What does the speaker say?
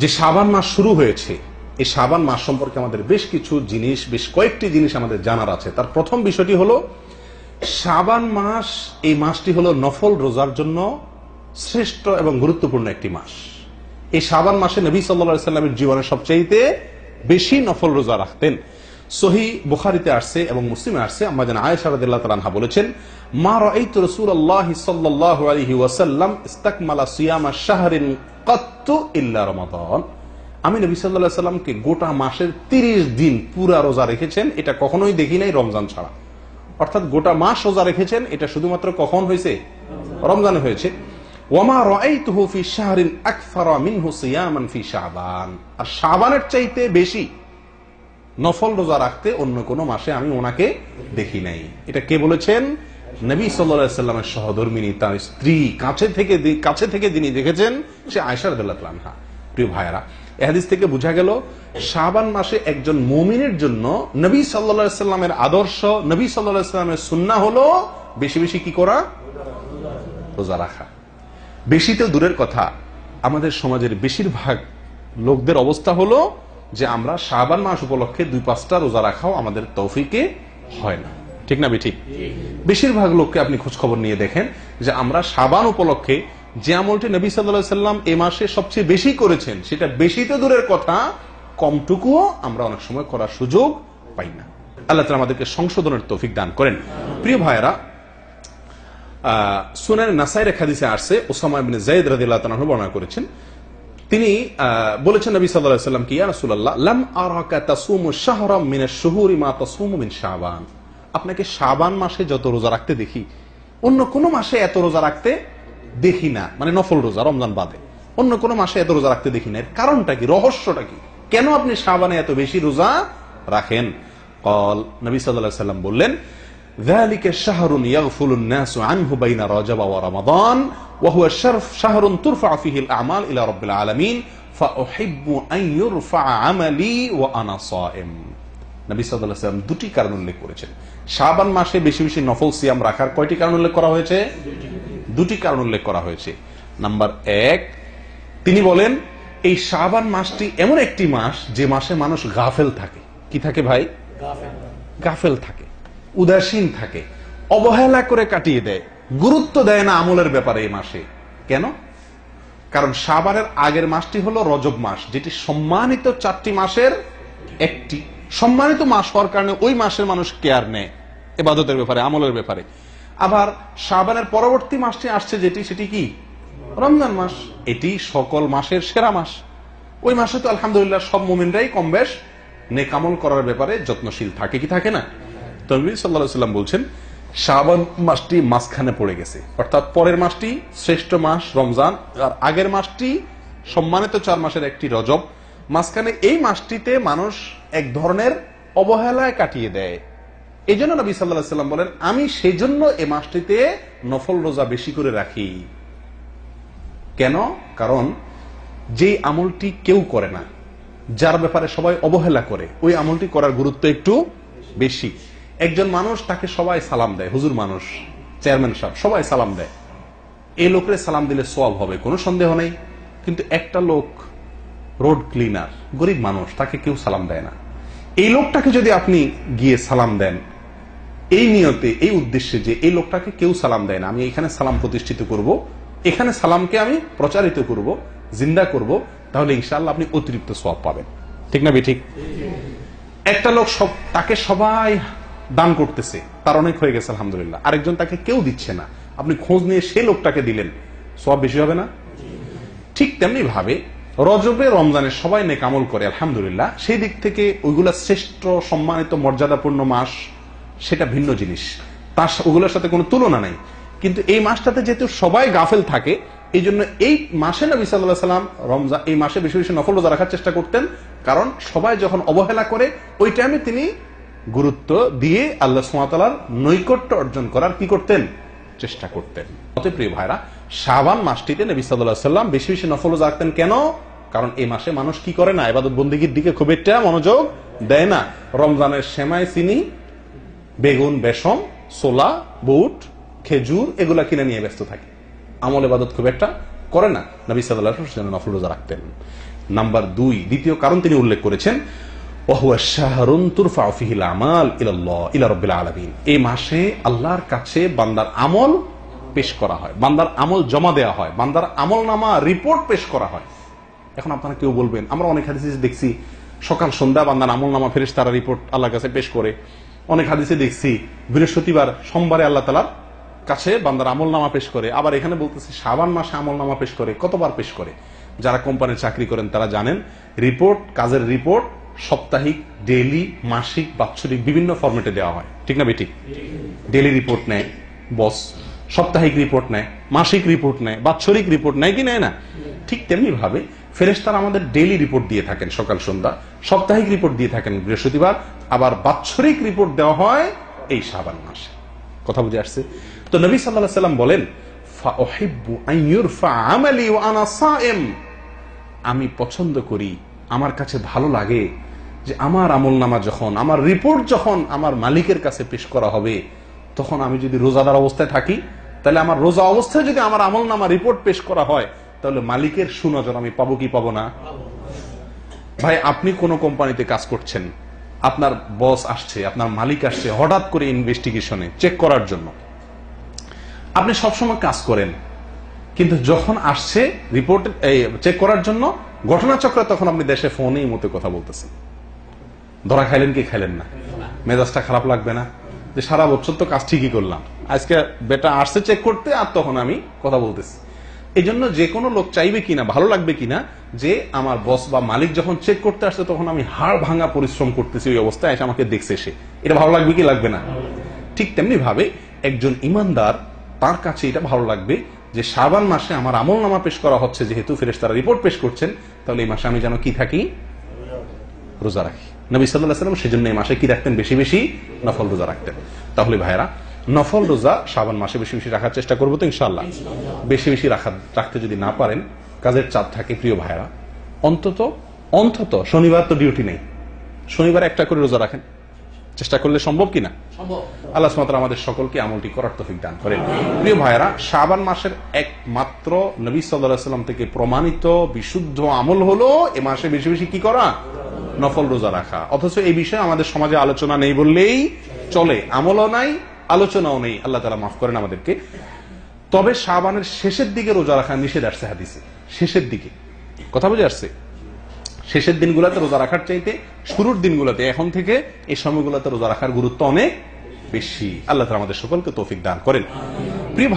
যে সাবান মাস শুরু হয়েছে, এই সাবান মাস সম্পর্কে আমাদের বেশ কিছু জিনিস, বেশ কয়েকটি জিনিস আমাদের জানার আছে। তার প্রথম বিষয়টি হলো সাবান মাস, এই মাসটি হলো নফল রোজার জন্য শ্রেষ্ঠ এবং গুরুত্বপূর্ণ একটি মাস। এই সাবান মাসে নবী সাল্লা সাল্লামের জীবনে সবচাইতে বেশি নফল রোজা রাখতেন। সহি বুখারিতে আসছে এবং মুসলিমে আসছে। যেন আয়েশা রাদিল্লাহ তালানহা বলেছেন, মা রাসূলুল্লাহ সাল্লাল্লাহু আলাইহি ওয়াসাল্লাম ইস্তাকমালা সিয়ামা শাহরিন ইল্লা রমাদান। আমি নবী আলাইহি সাল্লামকে গোটা মাসের 30 দিন পুরা রোজা রেখেছেন, এটা কখনোই দেখি নাই রমজান ছাড়া। অর্থাৎ গোটা মাস রোজা রেখেছেন, এটা শুধুমাত্র কখন হয়েছে? রমজানে হয়েছে। আর শাবানের চাইতে বেশি নফল রোজা রাখতে অন্য কোন মাসে আমি ওনাকে দেখি নাই। এটা কে বলেছেন? নবী সাল্লামের সহধর্মিনী, তার স্ত্রী কাছে থেকে কাছে থেকে যিনি দেখেছেন, সে আয়সার আনহা। প্রিয় ভাইয়ারা এহাদিস থেকে বোঝা গেল, শাবান মাসে একজন মুমিনের জন্য নবী সাল্লা সাল্লামের আদর্শ, নবী সাল্লা সাল্লামের সুন্না হলো বেশি বেশি কি করা? রোজা রাখা। বেশি তো দূরের কথা, আমাদের সমাজের বেশিরভাগ লোকদের অবস্থা হলো যে আমরা শাহবান মাস উপলক্ষে দুই পাঁচটা রোজা রাখাও আমাদের তৌফিকে হয় না। ঠিক না ঠিক বেশিরভাগ লোককে আপনি খোঁজ খবর নিয়ে দেখেন যে আমরা সাবান উপলক্ষে যে আমলটি নবী সাল্লাম এ মাসে সবচেয়ে বেশি করেছেন, সেটা বেশি তো দূরের কথা, কমটুকুও আমরা অনেক সময় করার সুযোগ পাই না। আল্লাহ আমাদেরকে সংশোধনের তৌফিক দান করেন। প্রিয় ভাইয়েরা সুনান রেখা দিছে আসছে, ওসামা ইবনে জাইদ রাদিয়াল্লাহু তাআলা বর্ণনা করেছেন তিনি বলেছেন নবী সাল্লাল্লাহু আলাইহি সাল্লাম কি ইয়া রাসূলুল্লাহ লাম আরাকা তাসুমু শাহরাম মিনাশ শুহুরি মা তাসুমু মিন শাবান আপনাকে শাবান মাসে যত রোজা রাখতে দেখি অন্য কোন মাসে এত রোজা রাখতে দেখি না মানে নফল রোজা রমজান বাদে অন্য কোন মাসে এত রোজা রাখতে দেখি না এর কারণটা কি রহস্যটা কি কেন আপনি শাবানে এত বেশি রোজা রাখেন কল নবী সাল্লাল্লাহু আলাইহি সাল্লাম বললেন ذلك شهر يغفل الناس عنه بين رجب ورمضان وهو الشرف شهر ترفع فيه الأعمال إلى رب العالمين فأحب أن يرفع عملي وأنا صائم নবী সাল্লাহ সাল্লাম দুটি কারণ উল্লেখ করেছেন শাবান মাসে বেশি বেশি নফল সিয়াম রাখার কয়টি কারণ উল্লেখ করা হয়েছে দুটি কারণ উল্লেখ করা হয়েছে নাম্বার এক তিনি বলেন এই শাবান মাসটি এমন একটি মাস যে মাসে মানুষ গাফেল থাকে কি থাকে ভাই গাফেল থাকে উদাসীন থাকে অবহেলা করে কাটিয়ে দেয় গুরুত্ব দেয় না আমলের ব্যাপারে এই মাসে। কেন? কারণ সাবারের আগের মাসটি হলো রজব মাস, যেটি সম্মানিত চারটি মাসের একটি। সম্মানিত মাস হওয়ার কারণে ওই মাসের মানুষ কেয়ার নেয়, এবাদতের ব্যাপারে, আমলের ব্যাপারে। আবার সাবানের পরবর্তী মাসটি আসছে যেটি, সেটি কি? রমজান মাস। এটি সকল মাসের সেরা মাস। ওই মাসে তো আলহামদুলিল্লাহ সব মোমিনরাই কম বেশ নেকামল করার ব্যাপারে যত্নশীল থাকে কি থাকে না? তনবী সাল্লাহ সাল্লাম বলছেন শাবান মাসটি মাঝখানে পড়ে গেছে। অর্থাৎ পরের মাসটি শ্রেষ্ঠ মাস রমজান, আর আগের মাসটি সম্মানিত চার মাসের একটি রজব। মাঝখানে এই মাসটিতে মানুষ এক ধরনের অবহেলায় কাটিয়ে দেয়। এই জন্য নবী সাল্লাহ সাল্লাম বলেন, আমি সেই জন্য এই মাসটিতে নফল রোজা বেশি করে রাখি। কেন? কারণ যে আমলটি কেউ করে না, যার ব্যাপারে সবাই অবহেলা করে, ওই আমলটি করার গুরুত্ব একটু বেশি। একজন মানুষ তাকে সবাই সালাম দেয় হুজুর মানুষ চেয়ারম্যান সাহেব সবাই সালাম দেয়। এই লোকের সালাম দিলে সব হবে কোনো সন্দেহ নেই। কিন্তু একটা লোক রোড ক্লিনার গরিব মানুষ তাকে কেউ সালাম দেয় না। এই লোকটাকে যদি আপনি গিয়ে সালাম দেন এই নিয়তে এই উদ্দেশ্যে যে এই লোকটাকে কেউ সালাম দেয় না আমি এখানে সালাম প্রতিষ্ঠিত করব এখানে সালামকে আমি প্রচারিত করব জিন্দা করব তাহলে ইনশাল্লাহ আপনি অতিরিক্ত সব পাবেন। ঠিক না ঠিক একটা লোক সব তাকে সবাই দান করতেছে, তার অনেক হয়ে গেছে, আলহামদুলিল্লাহ। আরেকজন তাকে কেউ দিচ্ছে না। আপনি খোঁজ নিয়ে সে লোকটাকে দিলেন সব বেশি হবে না? ঠিক তেমনি ভাবে রজবে, রমজানে সবাই নেক আমল করে, আলহামদুলিল্লাহ। সেই দিক থেকে ওইগুলা শ্রেষ্ঠ সম্মানিত, মর্যাদাপূর্ণ মাস, সেটা ভিন্ন জিনিস। তার ওগুলোর সাথে কোনো তুলনা নাই। কিন্তু এই মাসটাতে যেহেতু সবাই গাফেল থাকে এই জন্য এই মাসে নবী সাল্লাহ সাল্লাম রমজান এই মাসে বেশি বেশি নফল রোজা রাখার চেষ্টা করতেন। কারণ সবাই যখন অবহেলা করে, ওই টাইমে তিনি গুরুত্ব দিয়ে আল্লাহ সুমাতালার নৈকট্য অর্জন করার কি করতেন? চেষ্টা করতেন। অত প্রিয় ভাইরা শাবান মাসটিতে নবী সাল্লাহ সাল্লাম বেশি বেশি নফল রাখতেন কেন? কারণ এই মাসে মানুষ কি করে না? এবাদত বন্দীগীর দিকে খুব একটা মনোযোগ দেয় না। রমজানের সেমাই, চিনি, বেগুন বেসম সোলা বুট, খেজুর, এগুলা কিনে নিয়ে ব্যস্ত থাকে। আমল এবাদত খুব একটা করে না। নবী সাল্লাহ নফল রোজা রাখতেন নাম্বার দুই, দ্বিতীয় কারণ তিনি উল্লেখ করেছেন মাসে আল্লাহর কাছে বান্দার আমল পেশ করা হয়, বান্দার আমল জমা দেওয়া হয়, বান্দার রিপোর্ট পেশ করা হয়। এখন আপনারা কেউ বলবেন, আমরা অনেক দেখছি, সকাল, সন্ধ্যা বান্দার আমল নামা ফেরেস তারা রিপোর্ট আল্লাহর কাছে পেশ করে। অনেক হাদিসে দেখছি, বৃহস্পতিবার, সোমবারে আল্লাহ তালার কাছে বান্দার আমল নামা পেশ করে। আবার এখানে বলতেছে সাবান মাসে আমল নামা পেশ করে, কতবার পেশ করে? যারা কোম্পানির চাকরি করেন তারা জানেন, রিপোর্ট, কাজের রিপোর্ট সাপ্তাহিক, ডেইলি, মাসিক, বাৎসরিক বিভিন্ন ফরম্যাটে দেওয়া হয়। ঠিক না বেঠিক ডেইলি রিপোর্ট নেয় বস সাপ্তাহিক রিপোর্ট নেয়, মাসিক রিপোর্ট নেয়, বাৎসরিক রিপোর্ট নেয় কি নেয় না? ঠিক তেমনি ভাবে ফেরেস্তারা আমাদের ডেইলি রিপোর্ট দিয়ে থাকেন সকাল, সন্ধ্যা। সাপ্তাহিক রিপোর্ট দিয়ে থাকেন বৃহস্পতিবার, আবার বাৎসরিক রিপোর্ট দেওয়া হয় এই সাবান মাসে। কথা বুঝে আসছে? তো নবী সাল্লাহ সাল্লাম বলেন। আমি পছন্দ করি, আমার কাছে ভালো লাগে যে আমার আমল নামা যখন, আমার রিপোর্ট যখন আমার মালিকের কাছে পেশ করা হবে, তখন আমি যদি রোজাদার অবস্থায় থাকি, তাহলে আমার রোজা অবস্থায় যদি আমার আমল নামা রিপোর্ট পেশ করা হয়, তাহলে মালিকের সুনজর আমি পাবো কি পাবো না? ভাই, আপনি কোন কোম্পানিতে কাজ করছেন, আপনার বস আসছে, আপনার মালিক আসছে, হঠাৎ করে ইনভেস্টিগেশনে চেক করার জন্য। আপনি সবসময় কাজ করেন, কিন্তু যখন আসছে রিপোর্ট চেক করার জন্য, ঘটনাচক্রে তখন আপনি দেশে ফোনে এই মতো কথা বলতেছেন। ধরা খাইলেন কি খাইলেন না? মেজাজটা খারাপ লাগবে না? যে সারা বছর তো কাজ ঠিকই করলাম। আজকে বেটা আসছে চেক করতে, আর তখন আমি কথা বলতেছি। এই জন্য যে কোনো লোক চাইবে কিনা, ভালো লাগবে কিনা, যে আমার বস বা মালিক যখন চেক করতে আসছে, তখন আমি হাড় ভাঙা পরিশ্রম করতেছি ওই অবস্থায়, এসে আমাকে দেখছে সে এটা ভালো লাগবে কি লাগবে না? ঠিক তেমনি ভাবে একজন ইমানদার, তার কাছে এটা ভালো লাগবে যে শাবান মাসে আমার আমল নামা পেশ করা হচ্ছে, যেহেতু ফেরেস তারা রিপোর্ট পেশ করছেন, তাহলে এই মাসে আমি যেন কি থাকি? রোজা রাখি। নবী সাল্লাহ সাল্লাম সেজন্য এই মাসে কি রাখতেন? বেশি বেশি নফল রোজা রাখতেন। তাহলে ভাইরা নফল রোজা শাবান মাসে বেশি বেশি রাখার চেষ্টা করব তো ইনশাল্লাহ বেশি বেশি রাখা রাখতে যদি না পারেন কাজের চাপ থাকে প্রিয় ভাইরা অন্তত অন্তত শনিবার তো ডিউটি নেই। শনিবার একটা করে রোজা রাখেন। চেষ্টা করলে সম্ভব কিনা? আল্লাহ সুমাত্রা আমাদের সকলকে আমলটি করার তফিক দান করেন। প্রিয় ভাইরা শাবান মাসের একমাত্র নবী সাল্লাহ সাল্লাম থেকে প্রমাণিত বিশুদ্ধ আমল হলো এ মাসে বেশি বেশি কি করা? নফল রোজা রাখা। অথচ এই বিষয়ে আমাদের সমাজে আলোচনা নেই বললেই চলে। আমলও নাই, আলোচনাও নেই। আল্লাহ তালা মাফ করেন আমাদেরকে। তবে শাবানের শেষের দিকে রোজা রাখা নিষেধ আসছে হাদিসে। শেষের দিকে। কথা বুঝে আসছে? শেষের দিনগুলোতে রোজা রাখার চাইতে শুরুর দিনগুলোতে, এখন থেকে এই সময়গুলোতে রোজা রাখার গুরুত্ব অনেক বেশি। আল্লাহ আমাদের সকলকে তৌফিক দান করেন। প্রিয়